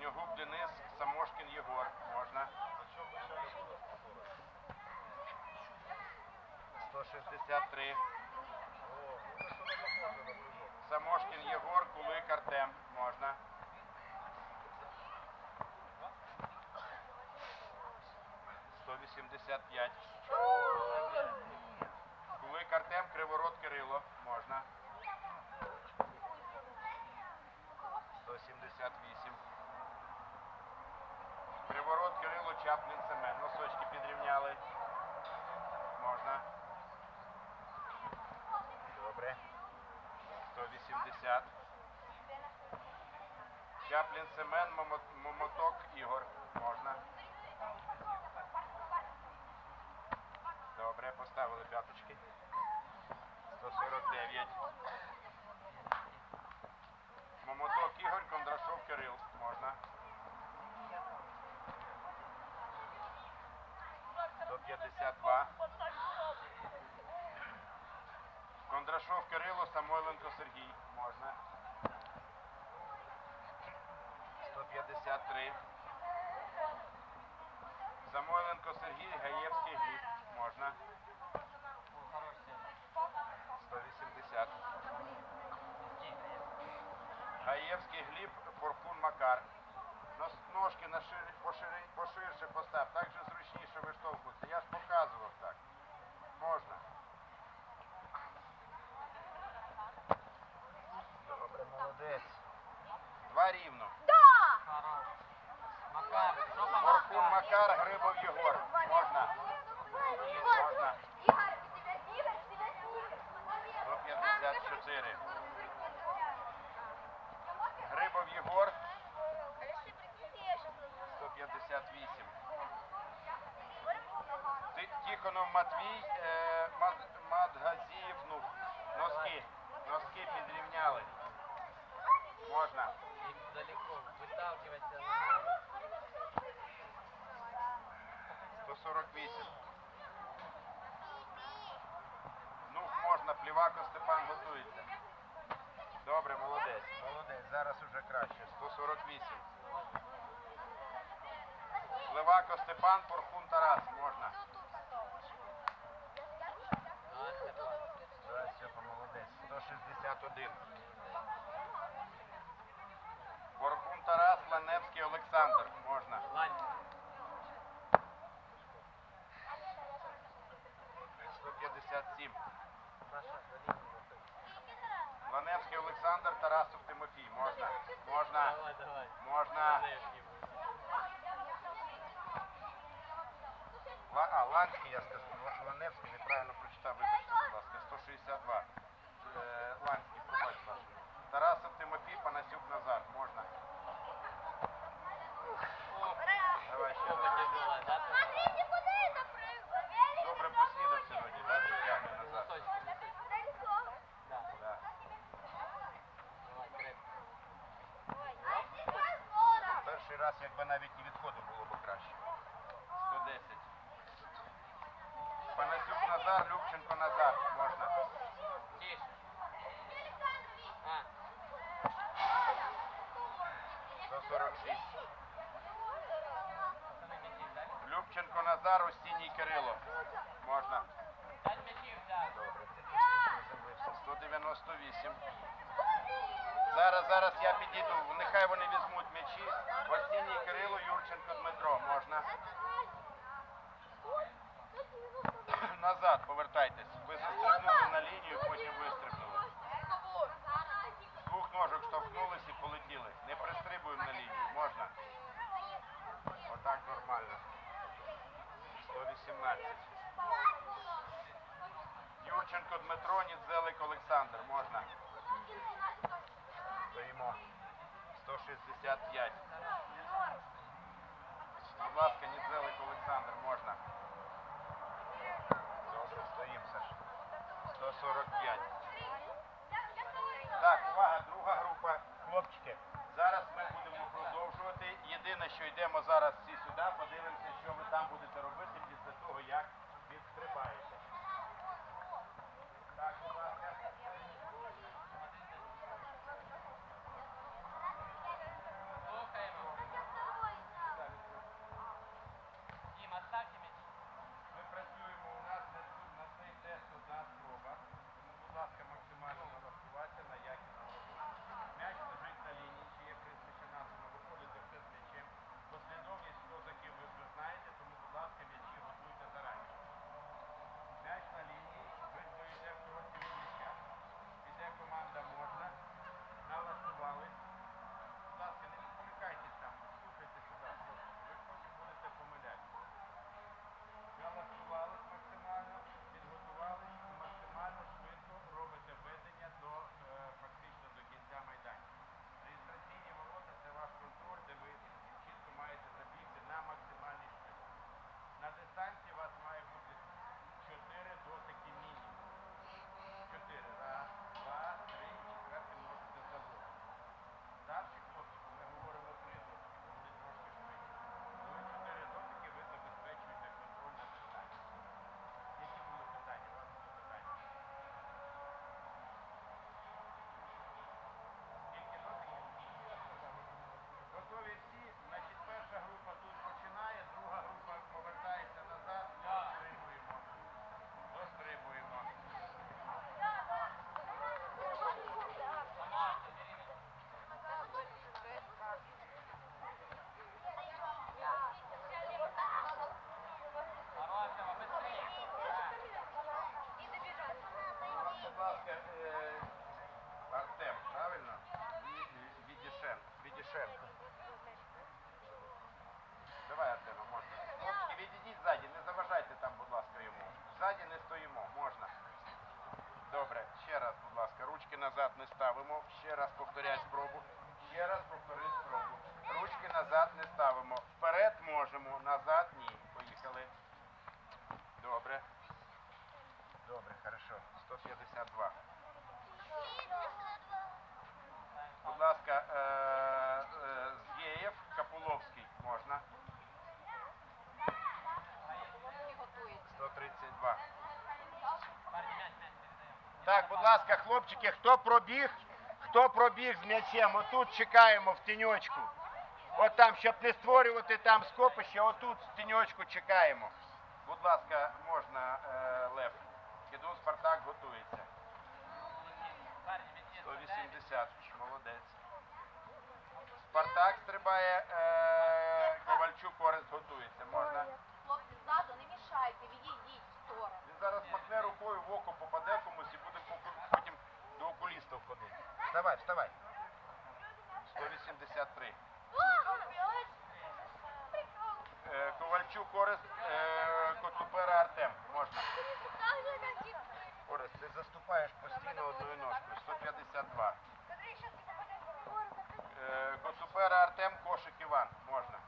Синьогуб Денис, Самошкін Єгор. Можна. 163. Самошкін Єгор, Кулик Артем. Можна. Сто вісімдесят п'ять. Кулик Артем, Криворот Кирило. Можна. 178. Криворот Чаплін Семен. Носочки підрівняли. Можна. Добре. 180. Чаплін Семен, Момоток Ігор. Можна. Добре, поставили п'яточки. 149. Момоток Ігор, Кондрашов Кирил. Можна. 152. Кондрашов Кирило, Самойленко Сергій. Можна. 153. Самойленко Сергій, Гаєвський Гліб. Можна. 180. Гаєвський Гліб, Порхун Макар. Нос- Ножки на шири, пошири, поширше постав, так же зручніше виштовхується. Я ж показував так. Можна. Добре, молодець. Два рівно. Хорош. Макар, що по Порхун Макар? Макар, Грибов Єгор. Можна. Можна. 154. Грибов Єгор, 158. Ти- Тихонов Матвій, е, Мад- Мадгазіїв, ну, носки. Носки підрівняли. Можна. Далеко, выталкивайся. 148. Ну, можна, плівако Степан готується. Добре, молодець. Молодець, зараз уже краще. 148. Плевако Степан, Порхун Тарас. Можна. Давай, Степан. Молодець. 161. Порхун Тарас, Ланевський Олександр. Можна. Лань. 157. Саша, за линию. Ланевський Олександр, Тарасов Тимофій. Можна. Можна. Давай, давай. Можна. Внешний будет. Ла- А, Ланський, я Ла- Ланевський, неправильно прочитав, вибачте, будь ласка, 162. Е, Ланський, пробач, Саша. Тарасов Тимофій, Панасюк Назар. Можна. Давай ще раз. тяжело, да? ты? Добре поснідав сьогодні, назад. Да. Да. Давай, крепко. Перший раз, якби навіть і відходу було б краще. Любченко Назар. Можна. Тише. А, 146. Любченко Назар, Устіній Кирило. Можна. дай мячи взять. Добре, це приземлився. 198. Зараз, зараз я підійду. Нехай вони візьмуть м'ячі. Остіній Кирило, Юрченко Дмитро. Можна. Назад повертайтесь. Ви застрибнули на лінію, потім вистрибнули. З двох ножок штовхнулись і полетіли. Не пристрибуємо на лінію. Можна. Отак нормально. 118. Юрченко Дмитро, Нідзелик Олександр. Можна. Стоїмо. 165. Будь ласка, Нідзелик Олександр, можна. Добре, стоїмо, Саш. 145. Так, увага, друга група. Хлопчики, зараз ми будемо продовжувати. Єдине, що йдемо зараз всі сюди, подивимося, що ви там будете робити Ще раз повторять спробу. Ще раз повторить спробу. Ручки назад не ставимо. Вперед можемо, назад ні. Поїхали. Добре. Добре, хорошо. 152. Будь ласка, е, е, Згеєв, Капуловський можна. 132. Так, будь ласка, хлопчики, хто пробіг? Хто пробіг з м'ячем, отут чекаємо в тіньочку. От там, щоб не створювати там скопище, отут в тіньочку чекаємо. Будь ласка, можна, е, Лев. Кидун Спартак готується. 180, молодець. Спартак стрибає, е, Ковальчук Орест готується. Можна. Хлопці, ззаду не мішайте, відійдіть в сторону. Він зараз махне рукою в око попаде комусь і буде поку- потім до окуліста входити. Вставай, вставай. 183. Е, Ковальчук Орест, е, Котупера, Артем. Можна. Орест, ти заступаєш постійно одною ножкою. 152. Е, Коцупера Артем, Кошик Іван. Можна.